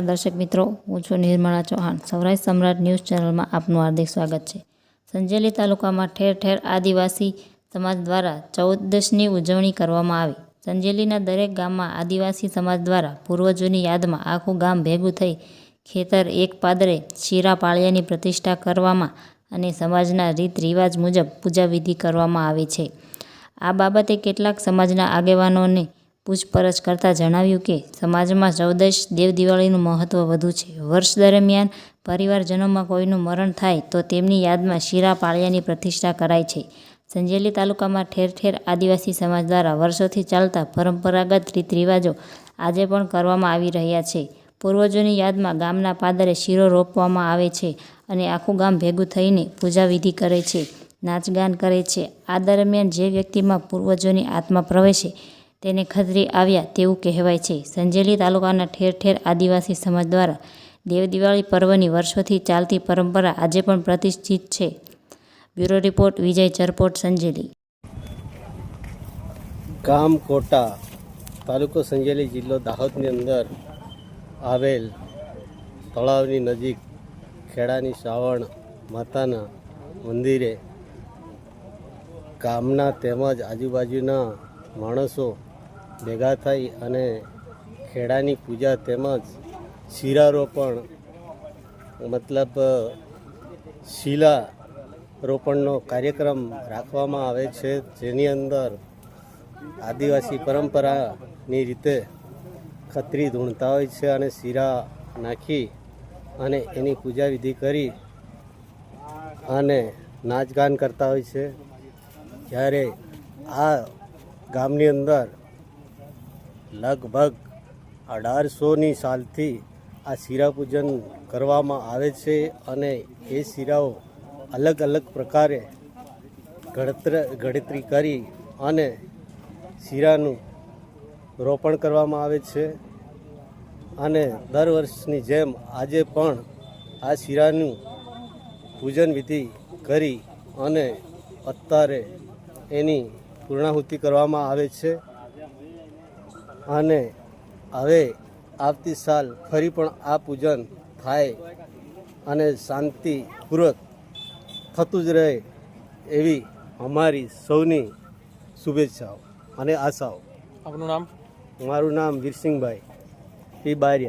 નમસ્કાર દર્શક મિત્રો, હું છું નિર્મળા ચૌહાણ. સૌરાષ્ટ્ર સમ્રાટ ન્યૂઝ ચેનલમાં આપનું હાર્દિક સ્વાગત છે. સંજેલી તાલુકામાં ઠેર ઠેર આદિવાસી સમાજ દ્વારા ચૌદશની ઉજવણી કરવામાં આવી. સંજેલીના દરેક ગામમાં આદિવાસી સમાજ દ્વારા પૂર્વજોની યાદમાં આખું ગામ ભેગું થઈ ખેતર એક પાદરે શીરા પાળિયાની પ્રતિષ્ઠા કરવામાં અને સમાજના રીત રિવાજ મુજબ પૂજાવિધિ કરવામાં આવે છે. આ બાબતે કેટલાક સમાજના આગેવાનોને પૂછપરછ કરતાં જણાવ્યું કે, સમાજમાં ચૌદશ દેવ દિવાળીનું મહત્ત્વ વધુ છે. વર્ષ દરમિયાન પરિવારજનોમાં કોઈનું મરણ થાય તો તેમની યાદમાં શીરા પાળિયાની પ્રતિષ્ઠા કરાય છે. સંજેલી તાલુકામાં ઠેર ઠેર આદિવાસી સમાજ દ્વારા વર્ષોથી ચાલતા પરંપરાગત રીત રિવાજો આજે પણ કરવામાં આવી રહ્યા છે. પૂર્વજોની યાદમાં ગામના પાદરે શીરો રોપવામાં આવે છે અને આખું ગામ ભેગું થઈને પૂજાવિધિ કરે છે, નાચગાન કરે છે. આ દરમિયાન જે વ્યક્તિમાં પૂર્વજોની આત્મા પ્રવેશે તેને ખતરી આવ્યા તેવું કહેવાય છે. સંજેલી તાલુકાના ઠેર ઠેર આદિવાસી સમાજ દ્વારા દેવ દિવાળી પર્વની વર્ષોથી ચાલતી પરંપરા આજે પણ પ્રતિષ્ઠિત છે. Bureau report, Vijay Charpot, Sanjeli. ગામ કોટા તાલુકો સંજેલી જિલ્લો દાહોદની અંદર આવેલ તળાવની નજીક ખેડાની શ્રાવણ માતાના મંદિરે ગામના તેમજ આજુબાજુના માણસો ભેગા થઈ અને ખેડાની પૂજા તેમજ શિરારોપણ મતલબ શિલા રોપણનો કાર્યક્રમ રાખવામાં આવે છે, જેની અંદર આદિવાસી પરંપરાની રીતે ખત્રી ધૂણતા હોય છે અને શીરા નાખી અને એની પૂજા વિધિ કરી અને નાચગાન કરતા હોય છે. જ્યારે આ ગામની અંદર લગભગ અઢારસોની સાલથી આ શીરા પૂજન કરવામાં આવે છે અને એ શીરાઓ અલગ અલગ પ્રકારે ગણતર, ગણતરી કરી અને શીરાનું રોપણ કરવામાં આવે છે. અને દર વર્ષની જેમ આજે પણ આ શીરાનું પૂજન વિધિ કરી અને અત્યારે એની પૂર્ણાહુતિ કરવામાં આવે છે. અને હવે આવતી સાલ ફરી પણ આ પૂજન થાય અને શાંતિપૂર્વક થતું જ રહે એવી અમારી સૌની શુભેચ્છાઓ અને આશાઓ. આપનું નામ? મારું નામ વીરસિંહભાઈ પી બારિયા.